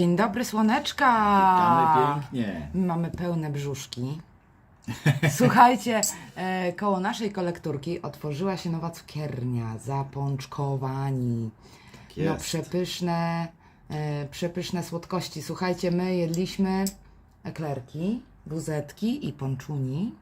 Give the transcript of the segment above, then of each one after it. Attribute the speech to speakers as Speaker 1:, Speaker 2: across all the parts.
Speaker 1: Dzień dobry, słoneczka!
Speaker 2: Witamy pięknie.
Speaker 1: My mamy pełne brzuszki. Słuchajcie, e, koło naszej kolekturki otworzyła się nowa cukiernia, zapączkowani.
Speaker 2: Tak
Speaker 1: No
Speaker 2: jest.
Speaker 1: przepyszne, e, przepyszne słodkości. Słuchajcie, my jedliśmy eklerki, buzetki i pączuni.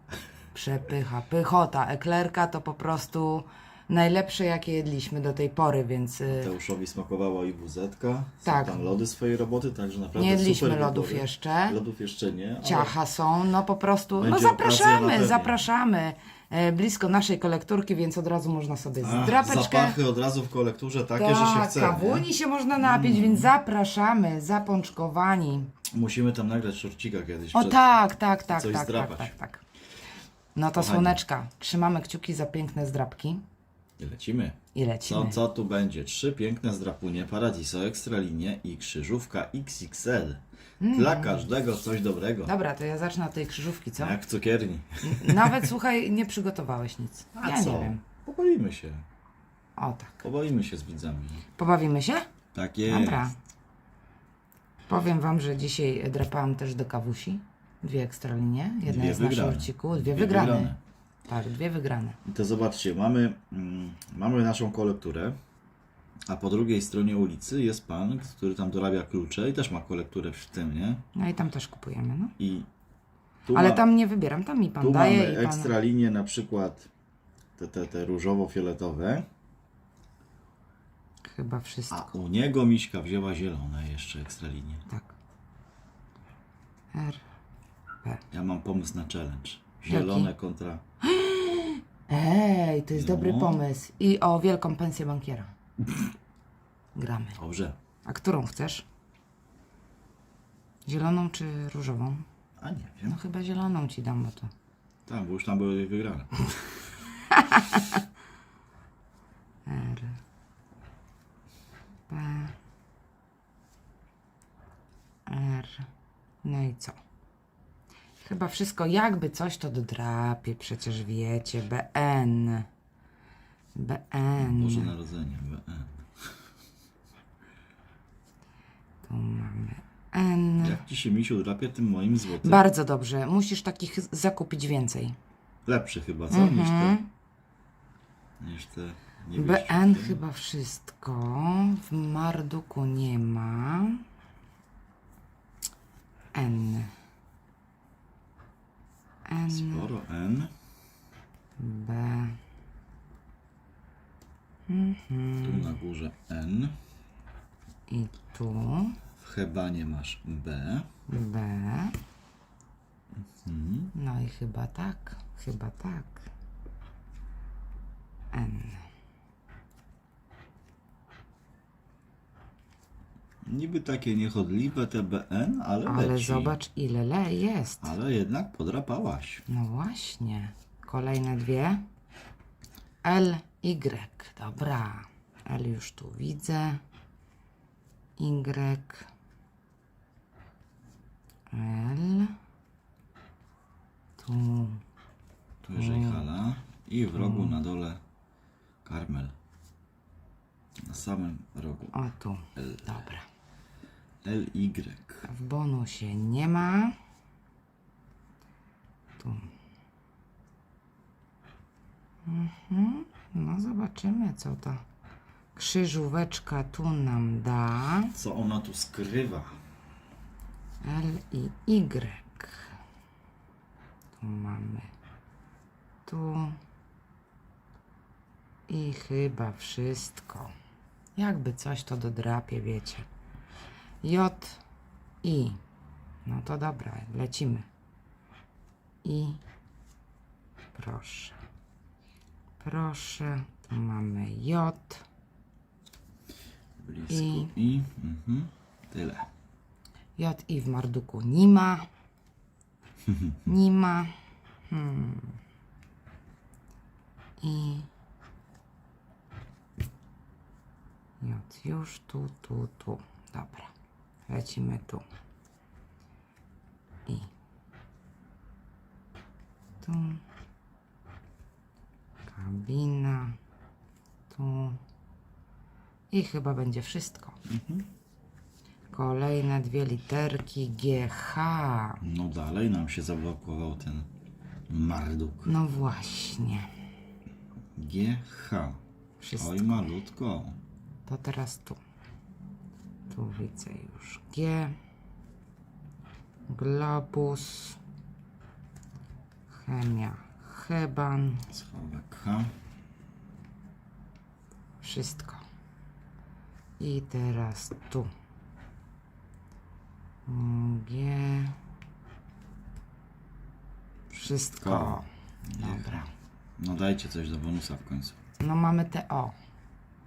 Speaker 1: Przepycha, pychota. Eklerka to po prostu najlepsze, jakie jedliśmy do tej pory, więc y,
Speaker 2: Teuszowi smakowało i wuzetka. Są
Speaker 1: Tak.
Speaker 2: tam lody swojej roboty, także naprawdę
Speaker 1: nie jedliśmy
Speaker 2: super
Speaker 1: lodów
Speaker 2: wybory.
Speaker 1: jeszcze.
Speaker 2: Lodów jeszcze nie. ale
Speaker 1: Ciacha są, no po prostu, no
Speaker 2: Będzie okazja na
Speaker 1: zapraszamy,
Speaker 2: pewno.
Speaker 1: zapraszamy e, blisko naszej kolekturki, więc od razu można sobie
Speaker 2: Ach,
Speaker 1: zdrapeczkę.
Speaker 2: Zapachy od razu w kolekturze takie, że się
Speaker 1: Tak,
Speaker 2: chce. nie?
Speaker 1: kawuni się można napić, więc zapraszamy, zapączkowani.
Speaker 2: Musimy tam nagrać szorcika kiedyś.
Speaker 1: O
Speaker 2: przed-
Speaker 1: tak, tak, tak,
Speaker 2: coś
Speaker 1: tak, tak,
Speaker 2: zdrapać.
Speaker 1: tak, tak. No to
Speaker 2: Kochani.
Speaker 1: słoneczka, trzymamy kciuki za piękne zdrapki
Speaker 2: I lecimy.
Speaker 1: i lecimy.
Speaker 2: Co, co tu będzie? Trzy piękne zdrapunie, Paradiso Ekstralinie i krzyżówka XXL.
Speaker 1: Mm.
Speaker 2: Dla każdego coś dobrego.
Speaker 1: Dobra, to ja zacznę od tej krzyżówki, co?
Speaker 2: Jak w cukierni.
Speaker 1: Nawet, słuchaj, nie przygotowałeś nic.
Speaker 2: A
Speaker 1: ja
Speaker 2: co?
Speaker 1: nie wiem.
Speaker 2: Pobawimy się.
Speaker 1: O tak.
Speaker 2: Pobawimy się z widzami.
Speaker 1: Pobawimy się?
Speaker 2: Tak jest.
Speaker 1: Dobra. Powiem Wam, że dzisiaj drapałam też do kawusi. Dwie ekstralinie. Jedna
Speaker 2: Dwie
Speaker 1: jest na
Speaker 2: wygrane.
Speaker 1: szorciku. Dwie,
Speaker 2: Dwie
Speaker 1: wygrane.
Speaker 2: wygrane.
Speaker 1: Tak, dwie wygrane.
Speaker 2: I to zobaczcie, mamy, mm, mamy naszą kolekturę, a po drugiej stronie ulicy jest pan, który tam dorabia klucze i też ma kolekturę w tym, nie?
Speaker 1: No i tam też kupujemy, no.
Speaker 2: I tu,
Speaker 1: Ale
Speaker 2: ma,
Speaker 1: tam nie wybieram, tam mi Pan
Speaker 2: tu
Speaker 1: daje
Speaker 2: mamy
Speaker 1: i Pan...
Speaker 2: ekstra linie na przykład te, te, te różowo-fioletowe,
Speaker 1: Chyba
Speaker 2: a
Speaker 1: wszystko.
Speaker 2: u niego Miśka wzięła zielone jeszcze ekstra linie.
Speaker 1: Tak. R. P.
Speaker 2: Ja mam pomysł na challenge. Zielone kontra...
Speaker 1: Ej, to jest dobry
Speaker 2: No.
Speaker 1: pomysł. I o wielką pensję bankiera. Gramy.
Speaker 2: Dobrze.
Speaker 1: A którą chcesz? Zieloną czy różową?
Speaker 2: A nie
Speaker 1: No
Speaker 2: wiem.
Speaker 1: chyba zieloną ci dam, bo to...
Speaker 2: Tam, bo już tam były wygrane.
Speaker 1: R. P. R. No i co? Chyba wszystko, jakby coś to dodrapie, przecież wiecie. BN. BN.
Speaker 2: Boże Narodzenie. BN.
Speaker 1: Tu mamy N.
Speaker 2: Jak ci się misiu drapie tym moim złotym?
Speaker 1: Bardzo dobrze. Musisz takich zakupić więcej.
Speaker 2: Lepszy chyba, co?
Speaker 1: Mhm.
Speaker 2: Niż te. Niż te.
Speaker 1: BN chyba wszystko. W Marduku nie ma. N. N.
Speaker 2: Sporo N.
Speaker 1: B.
Speaker 2: Tu na górze N.
Speaker 1: I tu.
Speaker 2: W hebanie masz B.
Speaker 1: B. No i chyba tak. Chyba tak. N.
Speaker 2: Niby takie niechodliwe te BN, ale,
Speaker 1: Ale
Speaker 2: leci.
Speaker 1: zobacz ile le jest.
Speaker 2: Ale jednak podrapałaś.
Speaker 1: No właśnie. Kolejne dwie. L, Y. Dobra. L już tu widzę. Y. L. Tu.
Speaker 2: Tu wyżej hala. I w rogu na dole karmel. Na samym rogu.
Speaker 1: O tu. Dobra.
Speaker 2: LY.
Speaker 1: W bonusie nie ma. Tu. Mhm. No zobaczymy co ta krzyżóweczka tu nam da.
Speaker 2: Co ona tu skrywa?
Speaker 1: L i Y. Tu mamy. Tu. I chyba wszystko. Jakby coś to dodrapie, wiecie. J, I. No to dobra, lecimy. I. Proszę. Proszę. Tu mamy J.
Speaker 2: Blisko.
Speaker 1: I-
Speaker 2: I. Mhm. Tyle.
Speaker 1: J i w Marduku nie ma. Nie ma. Hmm. I J już tu, tu, tu. Dobra. Lecimy tu. I tu. Kabina. Tu. I chyba będzie wszystko. Kolejne dwie literki GH.
Speaker 2: No dalej nam się zablokował ten marduk.
Speaker 1: No właśnie.
Speaker 2: GH.
Speaker 1: Wszystko.
Speaker 2: Oj malutko.
Speaker 1: To teraz tu. Tu widzę już G. Globus. Chemia. Heban.
Speaker 2: Schowek H.
Speaker 1: Wszystko. I teraz tu. G. Wszystko.
Speaker 2: Ko.
Speaker 1: Dobra.
Speaker 2: No dajcie coś do bonusa w końcu.
Speaker 1: No mamy te O.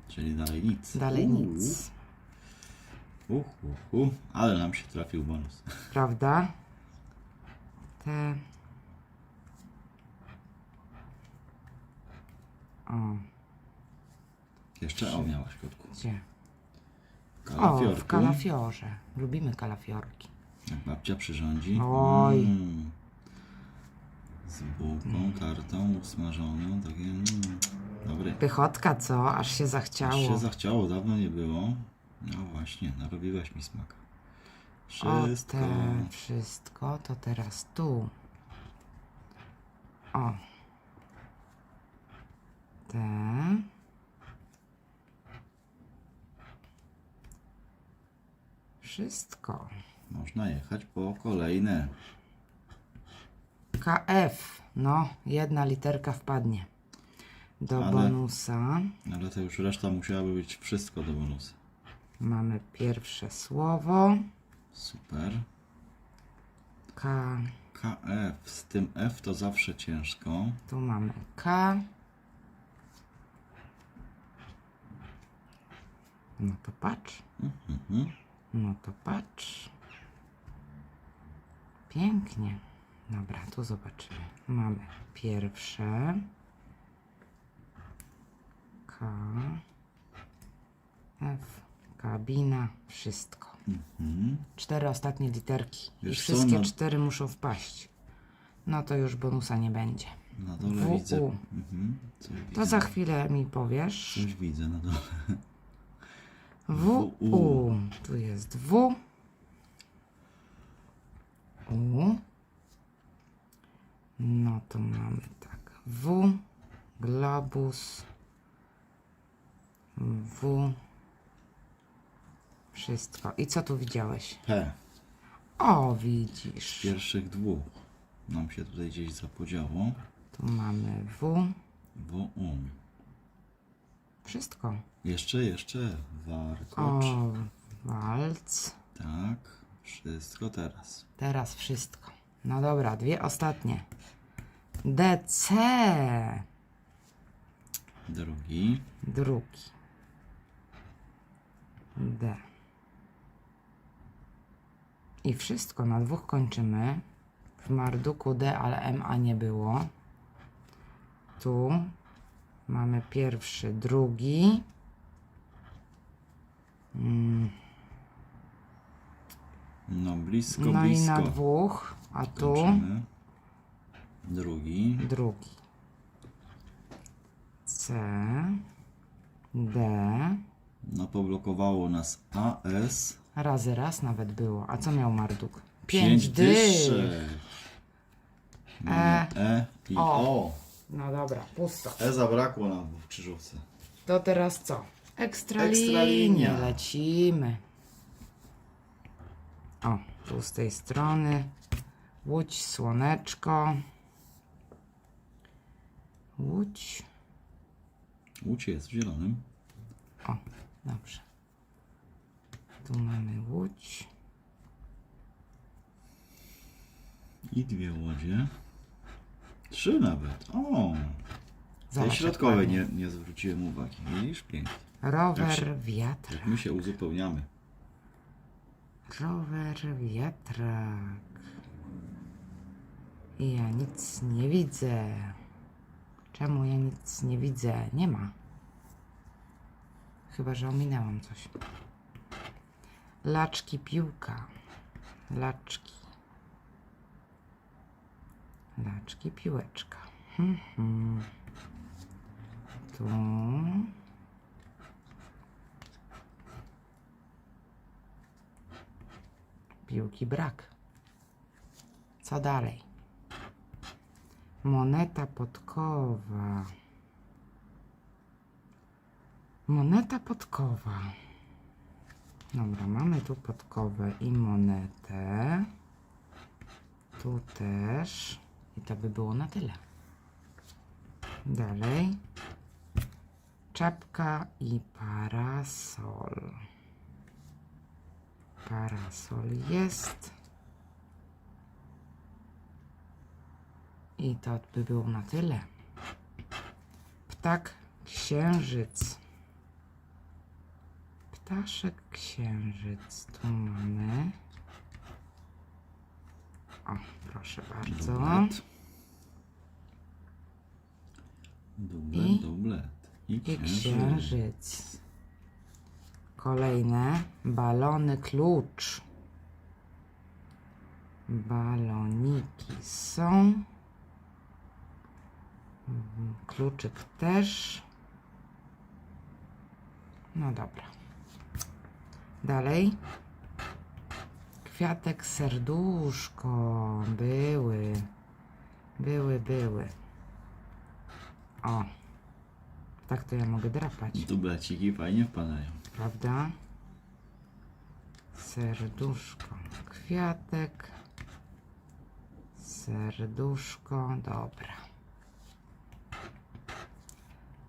Speaker 2: Czyli dalej nic.
Speaker 1: Dalej nic.
Speaker 2: Uh, uh, uh. Ale nam się trafił bonus.
Speaker 1: Prawda? Te. O,
Speaker 2: Jeszcze O miałaś, kotku.
Speaker 1: gdzie? O, w kalafiorze. Lubimy kalafiorki.
Speaker 2: Jak babcia przyrządzi.
Speaker 1: Oj.
Speaker 2: Mm. Z bułką, kartą usmażoną. Takie. Mm. Dobre.
Speaker 1: Pychotka, co? Aż się
Speaker 2: Aż
Speaker 1: zachciało.
Speaker 2: się zachciało, dawno nie było. No właśnie, narobiłaś mi smaka.
Speaker 1: O,
Speaker 2: Wszystko.
Speaker 1: te wszystko, to teraz tu. O. Te. Wszystko.
Speaker 2: Można jechać po kolejne.
Speaker 1: KF. No, jedna literka wpadnie. Do
Speaker 2: Ale-
Speaker 1: bonusa
Speaker 2: Ale to już reszta musiałaby być wszystko do bonusa.
Speaker 1: Mamy pierwsze słowo.
Speaker 2: Super.
Speaker 1: K.
Speaker 2: KF. Z tym F to zawsze ciężko.
Speaker 1: Tu mamy K. No to patrz.
Speaker 2: Mhm.
Speaker 1: No to patrz. Pięknie. Dobra, tu zobaczymy. Mamy pierwsze. K. F. Kabina. Wszystko.
Speaker 2: Mhm.
Speaker 1: Cztery ostatnie literki. I
Speaker 2: Wiesz co,
Speaker 1: wszystkie
Speaker 2: no-
Speaker 1: cztery muszą wpaść. No to już bonusa nie będzie.
Speaker 2: Na dole
Speaker 1: W,
Speaker 2: widzę. Mhm. Coś
Speaker 1: To
Speaker 2: widzę.
Speaker 1: za chwilę mi powiesz.
Speaker 2: Coś widzę na dole.
Speaker 1: W.
Speaker 2: U.
Speaker 1: Tu jest W. U. No to mamy tak. W. Globus. W. Wszystko. I co tu widziałeś?
Speaker 2: P.
Speaker 1: O, widzisz.
Speaker 2: Pierwszych dwóch. Nam się tutaj gdzieś zapodziało.
Speaker 1: Tu mamy W.
Speaker 2: W, U.
Speaker 1: Wszystko.
Speaker 2: Jeszcze, jeszcze. Warkocz.
Speaker 1: O, walc.
Speaker 2: Tak. Wszystko teraz.
Speaker 1: Teraz wszystko. No dobra, dwie ostatnie. DC.
Speaker 2: Drugi.
Speaker 1: Drugi. D. I wszystko na dwóch kończymy. W Marduku D, ale MA nie było. Tu mamy pierwszy, drugi.
Speaker 2: No blisko,
Speaker 1: No i
Speaker 2: blisko.
Speaker 1: na dwóch, a tu
Speaker 2: Kończymy. Drugi.
Speaker 1: drugi. C. D.
Speaker 2: No poblokowało nas AS.
Speaker 1: Razy raz nawet było. A co miał Marduk?
Speaker 2: Pięć
Speaker 1: Pięć dych.
Speaker 2: dyszek. Mamy E i
Speaker 1: O.
Speaker 2: O.
Speaker 1: No dobra, pusto.
Speaker 2: E zabrakło nam w krzyżówce.
Speaker 1: To teraz co? Ekstra,
Speaker 2: Ekstra
Speaker 1: linie.
Speaker 2: linia.
Speaker 1: Lecimy. O, tu z tej strony. Łódź, słoneczko. Łódź.
Speaker 2: Łódź jest w zielonym.
Speaker 1: O, dobrze. Tu mamy łódź.
Speaker 2: I dwie łodzie. Trzy nawet. O!
Speaker 1: Zobacz,
Speaker 2: środkowej
Speaker 1: jak
Speaker 2: nie, nie zwróciłem uwagi. Widzisz? Pięknie.
Speaker 1: Rower, wiatr.
Speaker 2: Jak my się uzupełniamy.
Speaker 1: Rower, wiatrak. I ja nic nie widzę. Czemu ja nic nie widzę? Nie ma. Chyba, że ominęłam coś. Laczki, piłka. Laczki. Laczki, piłeczka. Mhm. Tu. Piłki brak. Co dalej? Moneta podkowa. Moneta podkowa. Dobra, mamy tu podkowę i monetę. Tu też. I to by było na tyle. Dalej. Czapka i parasol. Parasol jest. I to by było na tyle. Ptak księżyc. Ptaszek księżyc. Tu mamy. O, proszę bardzo.
Speaker 2: Dublet. Dublet,
Speaker 1: I-
Speaker 2: dublet. I
Speaker 1: I
Speaker 2: księżyc.
Speaker 1: księżyc. Kolejne balony klucz. Baloniki są. Kluczyk też. No dobra. Dalej. Kwiatek serduszko. Były. Były, były. O. Tak to ja mogę drapać,
Speaker 2: Dubleciki fajnie wpadają.
Speaker 1: prawda? Serduszko, kwiatek, serduszko, dobra.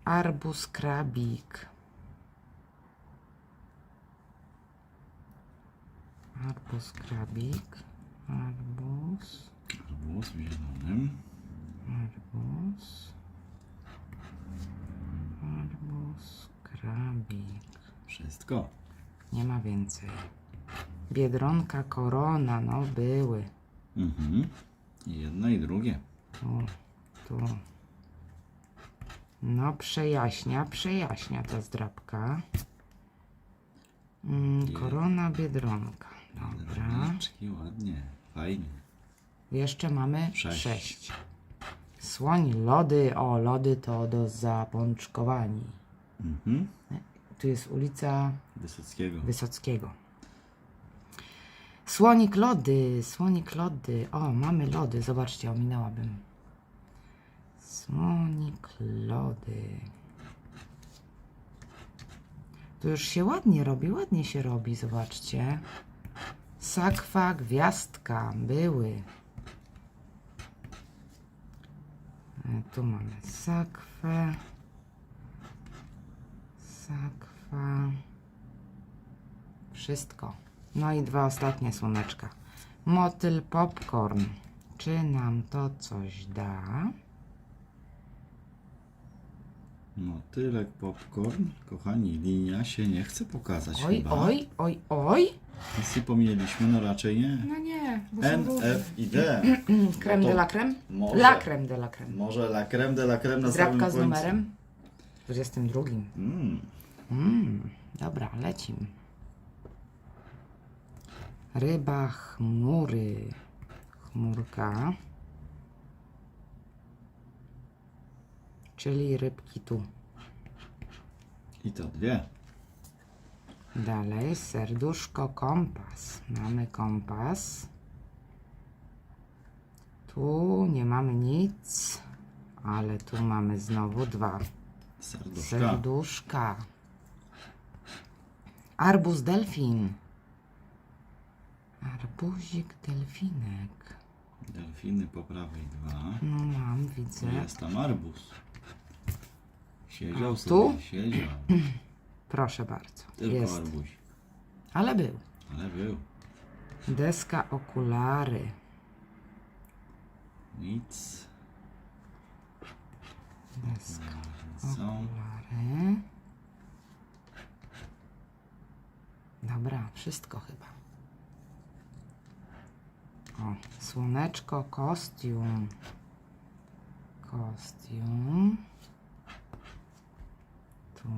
Speaker 1: Arbus krabik. Arbus krabik. Arbus,
Speaker 2: Arbuz w zielonym.
Speaker 1: arbus. Arbus krabik.
Speaker 2: Wszystko.
Speaker 1: Nie ma więcej. Biedronka, korona, no były.
Speaker 2: Mhm. Jedno i drugie.
Speaker 1: Tu, tu. No przejaśnia, przejaśnia ta zdrabka. Mm, korona, biedronka. Dobra.
Speaker 2: Drobniczki, ładnie. Fajnie.
Speaker 1: Jeszcze mamy
Speaker 2: Sześć.
Speaker 1: sześć. Słoń, lody. O, lody to do zapączkowani.
Speaker 2: Mhm.
Speaker 1: Tu jest ulica
Speaker 2: Wysockiego.
Speaker 1: Wysockiego. Słonik lody, słonik lody. O, mamy lody, zobaczcie, ominęłabym. Słonik lody. Tu już się ładnie robi, ładnie się robi, zobaczcie. Sakwa, gwiazdka, były. E, Tu mamy sakwę. Sakwa. Wszystko. No i dwa ostatnie słoneczka. Motyl popcorn. Czy nam to coś da?
Speaker 2: Motylek, popcorn. Kochani, linia się nie chce pokazać
Speaker 1: Oj,
Speaker 2: chyba.
Speaker 1: oj, oj, oj.
Speaker 2: Nic nie pominęliśmy, no raczej nie.
Speaker 1: No nie, bo są
Speaker 2: N. F i D.
Speaker 1: Creme
Speaker 2: No to
Speaker 1: de la creme?
Speaker 2: może-
Speaker 1: La creme de la creme.
Speaker 2: Może la creme de la creme na samym
Speaker 1: z
Speaker 2: końcu.
Speaker 1: numerem? 22.
Speaker 2: Mm.
Speaker 1: Mm, dobra, lecim. Ryba chmury. Chmurka. Czyli rybki tu.
Speaker 2: I to dwie.
Speaker 1: Dalej serduszko kompas. Mamy kompas. Tu nie mamy nic, ale tu mamy znowu dwa.
Speaker 2: Serduszka.
Speaker 1: Serduszka. Arbuz delfin. Arbuzik delfinek.
Speaker 2: Delfiny po prawej dwa.
Speaker 1: No mam, widzę.
Speaker 2: Jest tam arbuz. Siedział sobie,
Speaker 1: tu?
Speaker 2: siedział.
Speaker 1: Proszę bardzo.
Speaker 2: Tylko
Speaker 1: Jest.
Speaker 2: arbuź.
Speaker 1: Ale był.
Speaker 2: Ale był.
Speaker 1: Deska okulary.
Speaker 2: Nic.
Speaker 1: Deska
Speaker 2: Są.
Speaker 1: okulary. Dobra, wszystko chyba. O, słoneczko, kostium. Kostium. Tu,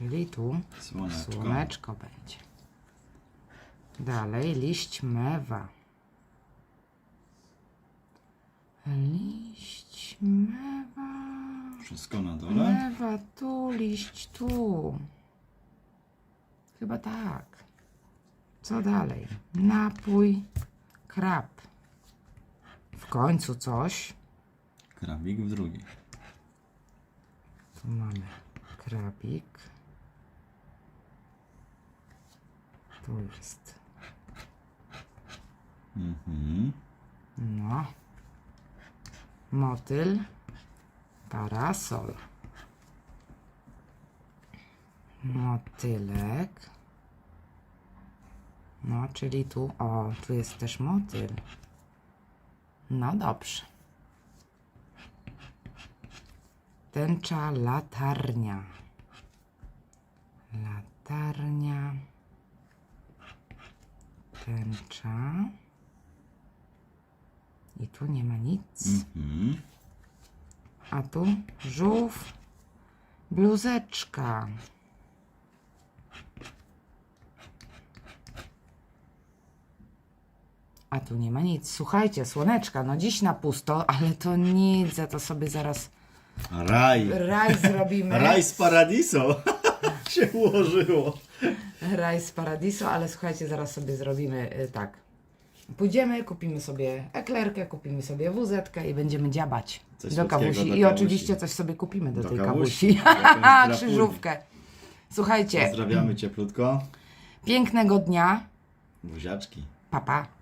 Speaker 1: czyli tu
Speaker 2: Słoneczko.
Speaker 1: słoneczko będzie. Dalej liść mewa. Liść mewa.
Speaker 2: Wszystko na dole.
Speaker 1: Mewa tu, liść tu. Chyba tak. Co dalej? Napój, krab. W końcu coś.
Speaker 2: Krabik w drugiej.
Speaker 1: Tu mamy krabik. Tu jest.
Speaker 2: Mhm.
Speaker 1: No. Motyl. Parasol. Motylek. No, czyli tu, o, tu jest też motyl. No dobrze. Tęcza latarnia. Latarnia. Tęcza. I tu nie ma nic.
Speaker 2: Mhm.
Speaker 1: A tu żółw, bluzeczka. A tu nie ma nic. Słuchajcie, słoneczka, no dziś na pusto, ale to nic, za to sobie zaraz
Speaker 2: Raj.
Speaker 1: raj zrobimy.
Speaker 2: Raj z paradiso. Się ułożyło.
Speaker 1: Raj z paradisu, ale słuchajcie, zaraz sobie zrobimy y, tak. Pójdziemy, kupimy sobie eklerkę, kupimy sobie wuzetkę i będziemy dziabać
Speaker 2: Coś
Speaker 1: do
Speaker 2: słodkiego
Speaker 1: kawusi.
Speaker 2: do
Speaker 1: I
Speaker 2: kawusi.
Speaker 1: oczywiście coś sobie kupimy do,
Speaker 2: Do
Speaker 1: tej
Speaker 2: kawusi.
Speaker 1: kawusi.
Speaker 2: Jakąś.
Speaker 1: Krzyżówkę. Słuchajcie,
Speaker 2: Pozdrawiamy cieplutko.
Speaker 1: pięknego dnia.
Speaker 2: Buziaczki.
Speaker 1: Papa. Pa.